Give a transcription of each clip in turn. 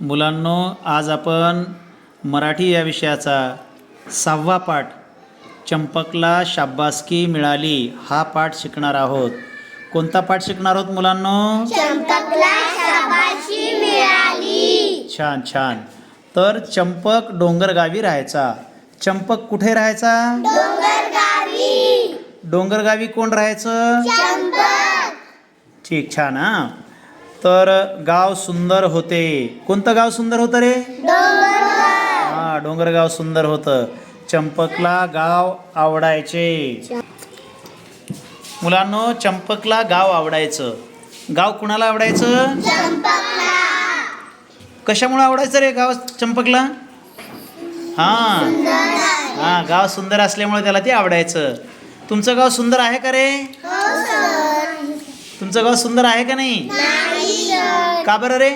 मुलांनो आज आपण मराठी या विषयाचा सहावा पाठ चंपकला शाब्बासकी मिळाली हा पाठ शिकणार आहोत. कोणता पाठ शिकणार आहोत मुलांनो? चंपकला शाबाशी मिळाली. छान छान. तर चंपक डोंगरगावी राहायचा. चंपक कुठे राहायचा? डोंगरगावी डोंगरगावी कोण राहायचं? चंपक. ठीक छान हां. तर गाव सुंदर होते. कोणतं गाव सुंदर होतं रे? डोंगरगाव. हा डोंगरगाव सुंदर होतं. चंपकला गाव आवडायचे. मुलांनो चंपकला गाव आवडायचं. गाव कुणाला आवडायचं? कशामुळे आवडायचं रे गाव चंपकला? हां. हां गाव सुंदर असल्यामुळे त्याला ते आवडायचं. तुमचं गाव सुंदर आहे का रे? हो तुमचं गाव सुंदर आहे का नाही? का बरं रे?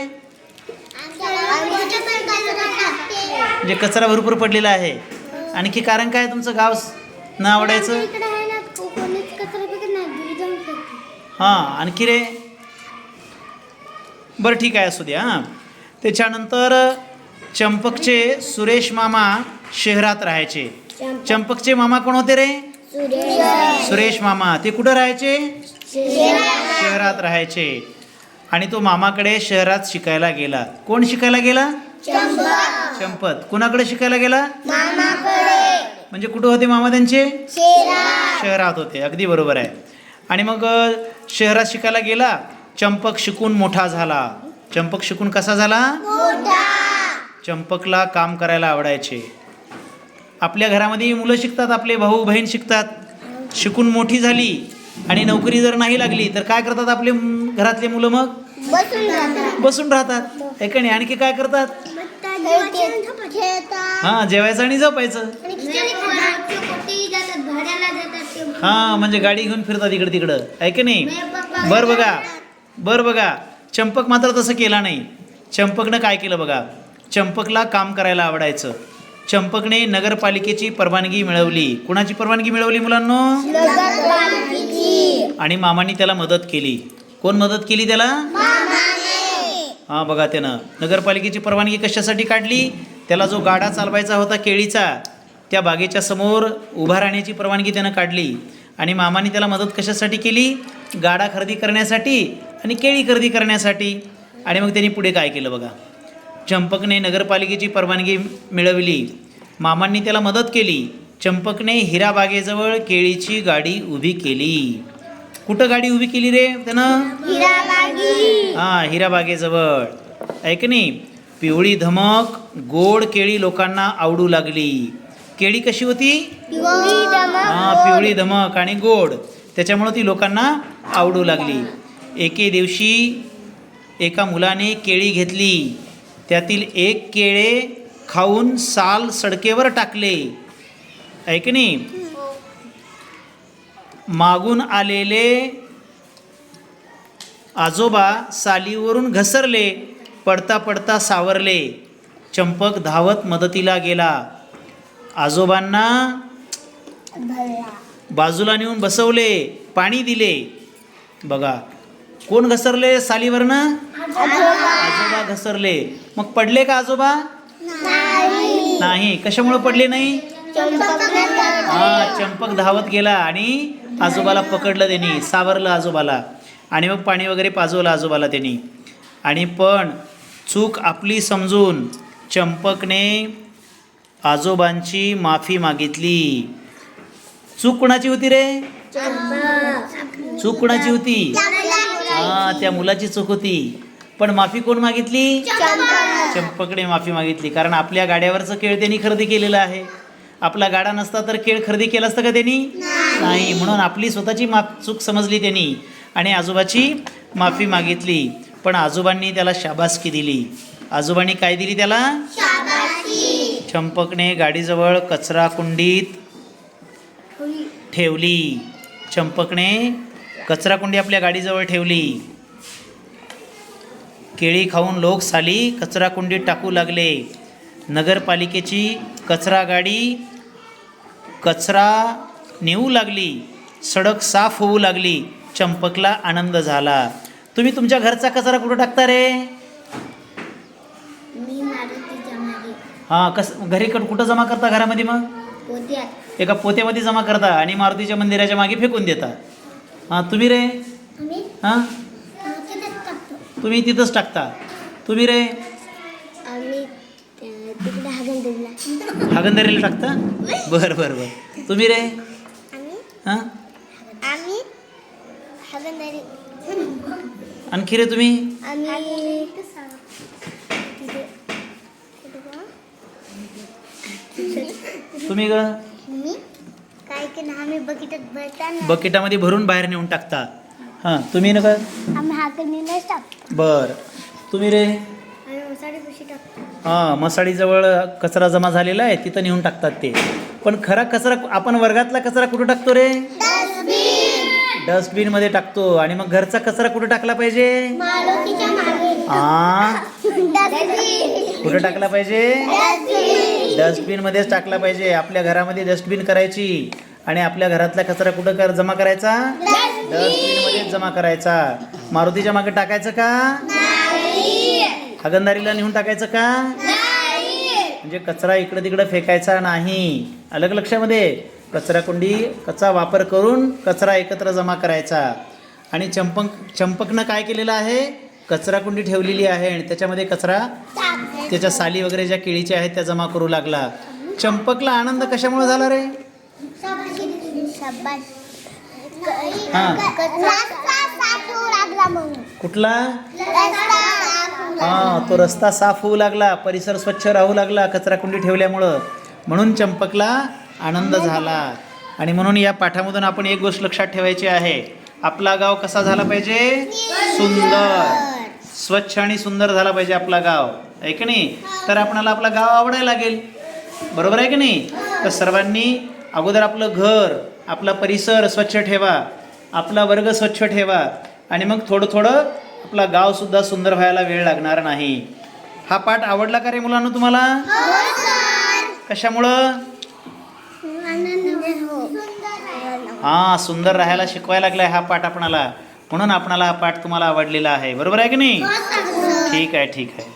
म्हणजे कचरा भरपूर पडलेला आहे. आणखी कारण काय तुमचं गाव न आवडायचं? हां आणखी रे? बरं ठीक आहे असू द्या हां. त्याच्यानंतर चंपकचे सुरेश मामा शहरात राहायचे. चंपकचे मामा कोण होते रे? सुरेश. सुरेश मामा. ते कुठं राहायचे? शहरात राहायचे. आणि तो मामाकडे शहरात शिकायला गेला. कोण शिकायला गेला? चंपक चंपत. कुणाकडे शिकायला गेला? म्हणजे कुठं होते मामा त्यांचे? शहरात. होते. अगदी बरोबर आहे. आणि मग शहरात शिकायला गेला. चंपक शिकून मोठा झाला. चंपक शिकून कसा झाला? चंपकला काम करायला आवडायचे. आपल्या घरामध्ये मुलं शिकतात आपले भाऊ बहीण शिकतात. शिकून मोठी झाली. आणि नोकरी जर नाही लागली तर काय करतात आपले घरातले मुलं मग? बसून राहतात. का नाही आणखी काय करतात? हां जेवायचं आणि ते. हां म्हणजे गाडी घेऊन फिरतात इकडं तिकडं. आहे की नाही? बर बघा. बर बघा. चंपक मात्र तसं केला नाही. चंपकनं काय केलं बघा? चंपकला काम करायला आवडायचं. चंपकने नगरपालिकेची परवानगी मिळवली. कुणाची परवानगी मिळवली मुलांनो? आणि मामांनी त्याला मदत केली. कोण मदत केली त्याला? हां बघा त्यानं. नगरपालिकेची परवानगी कशासाठी काढली? त्याला जो गाडा चालवायचा होता केळीचा त्या बागेच्या समोर उभा राहण्याची परवानगी त्यानं काढली. आणि मामाने त्याला मदत कशासाठी केली? गाडा खरेदी करण्यासाठी आणि केळी खरेदी करण्यासाठी. आणि मग त्यांनी पुढे काय केलं बघा? चंपकने नगरपालिकेची परवानगी मिळवली. मामांनी त्याला मदत केली. चंपकने हिरा बागेजवळ केळीची गाडी उभी केली. कुठं गाडी उभी केली रे त्यानं? हां हिराबागेजवळ ऐक नाही पिवळी धमक गोड केळी लोकांना आवडू लागली. केळी कशी होती? हां पिवळी धमक आणि गोड. त्याच्यामुळं ती लोकांना आवडू लागली. एके दिवशी एका मुलाने केळी घेतली. त्यातील एक केळे खाऊन साल सडकेवर टाकले. ऐक नाही मागून आलेले आजोबा सालीवरून घसरले पडता पडता सावरले. चंपक धावत मदतीला गेला. आजोबांना बाजूला नेऊन बसवले पाणी दिले. बघा कोण घसरले सालीवरनं? आजोबा. घसरले. मग पडले का आजोबा? नाही. कशामुळे पडले नाही? हा चंपक धावत गेला आणि आजोबाला पकडलं त्यांनी सावरलं आजोबाला. आणि मग पाणी वगैरे पाजवलं आजोबाला त्यांनी. आणि पण चूक आपली समजून चंपकने आजोबांची माफी मागितली. चूक कुणाची होती रे? चूक कुणाची होती? हा त्या मुलाची चूक होती. पण माफी कोण मागितली? चंपकने माफी मागितली. कारण आपल्या गाड्यावरचं खेळ त्यांनी खरेदी केलेलं आहे. आपला गाडा नसता तर खेळ खरेदी केला असतं का त्यांनी? नाही म्हणून आपली स्वतःची माफ चूक समजली त्यांनी आणि आजोबाची माफी मागितली. पण आजोबांनी त्याला शाबासकी दिली. आजोबांनी काय दिली त्याला? चंपकने गाडीजवळ कचरा कुंडीत ठेवली. चंपकने कचरा कुंडी आपल्या गाडीजवळ ठेवली. केळी खाऊन लोक साली कचरा कुंडीत टाकू लागले. नगरपालिकेची कचरा गाडी कचरा नेऊ लागली सडक साफ होऊ लागली चंपकला आनंद झाला. तुम्ही तुमच्या घरचा कचरा कुठं टाकता रे? हां कस घरी कुठं जमा करता घरामध्ये मग? एका पोत्यामध्ये जमा करता आणि मारुतीच्या मंदिराच्या मागे फेकून देता. हां तुम्ही रे? हां? तुम्ही तिथंच टाकता. तुम्ही रे? हागंदरीला. टाकता? बरं बरं बरं. तुम्ही रे? हां? आम्ही आणखी रे तुम्ही? आम्ही तुम्ही ग? मी? काय की ना आम्ही बघितत भरताना बकेटामध्ये भरून बाहेर नेऊन टाकता. हां तुम्ही न का आम्ही हागणीलाच टाकतो. बरं. तुम्ही रे? आम्ही मसाडी कशी टाकतो? हां मसाडीजवळ कचरा जमा झालेला आहे तिथं नेऊन टाकतात ते. पण खरा कचरा आपण वर्गातला कचरा कुठं टाकतो रे? डस्टबिनमध्ये टाकतो. आणि मग घरचा कचरा कुठं टाकला पाहिजे? हां डस्टबिन कुठं टाकला पाहिजे? डस्टबिनमध्येच टाकला पाहिजे. आपल्या घरामध्ये डस्टबिन करायची. आणि आपल्या घरातला कचरा कुठं कर जमा करायचा? डस्टबिनमध्येच जमा करायचा. मारुतीच्या मागे टाकायचं का? हागंदारीला नेऊन टाकायचं का? म्हणजे कचरा इकडं तिकडं फेकायचा नाही. अलग लक्षामध्ये कचरा कुंडी कचा वापर करून कचरा एकत्र जमा करायचा. आणि चंपक चंपकनं काय केलेलं आहे? कचरा कुंडी ठेवलेली आहे आणि त्याच्यामध्ये कचरा त्याच्या साली वगैरे ज्या केळीच्या आहेत त्या जमा करू लागला. चंपकला आनंद कशामुळे झाला रे? शाबास हा. कुठला? हा तो रस्ता साफ होऊ लागला परिसर स्वच्छ राहू लागला कचरा कुंडी ठेवल्यामुळं. म्हणून चंपकला आनंद झाला. आणि म्हणून या पाठामधून आपण एक गोष्ट लक्षात ठेवायची आहे. आपला गाव कसा झाला पाहिजे? सुंदर. स्वच्छ आणि सुंदर झाला पाहिजे आपला गाव. आहे की नाही? तर आपणाला आपला गाव आवडायला लागेल. बरोबर आहे की नाही? तर सर्वांनी अगोदर आपलं घर आपला परिसर स्वच्छ ठेवा. आपला वर्ग स्वच्छ ठेवा. आणि मग थोडं थोडं आपला गावसुद्धा सुंदर व्हायला वेळ लागणार नाही. हा पाठ आवडला का रे मुलांना तुम्हाला? कशामुळं? हा. सुंदर राहायला शिकवायला लागलाय हा पाठ आपणाला. म्हणून आपणाला हा पाठ तुम्हाला आवडलेला आहे. बरोबर आहे की नाही? ठीक आहे ठीक आहे.